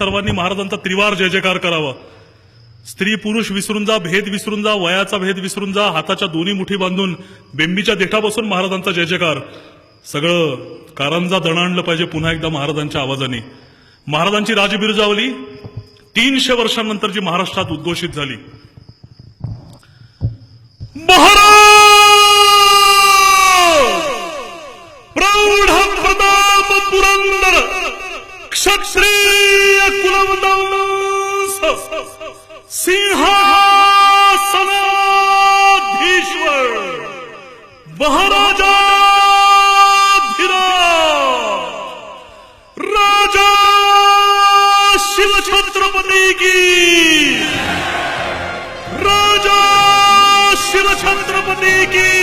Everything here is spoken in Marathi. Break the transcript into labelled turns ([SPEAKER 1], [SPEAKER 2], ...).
[SPEAKER 1] सर्वांनी महाराजांचा त्रिवार जय जयकार करावा. स्त्री पुरुष विसरून जा भेद विसरून जा वयाचा भेद विसरून जा हाताच्या दोन्ही मुठी बांधून बेंबीच्या देठापासून महाराजांचा जय जयकार सगळं कारंजा दणाणलं पाहिजे पुन्हा एकदा महाराजांच्या आवाजाने. महाराजांची राजबिरुजावली तीनशे वर्षांनंतर जी महाराष्ट्रात उद्घोषित झाली. महाराज! प्रौढ प्रताप पुरंदर क्षत्रिय সিংহাসনাধীশ্বর মহারাজা রাজা শিব ছত্রপতি কি? রাজা শিব ছত্রপতি কি?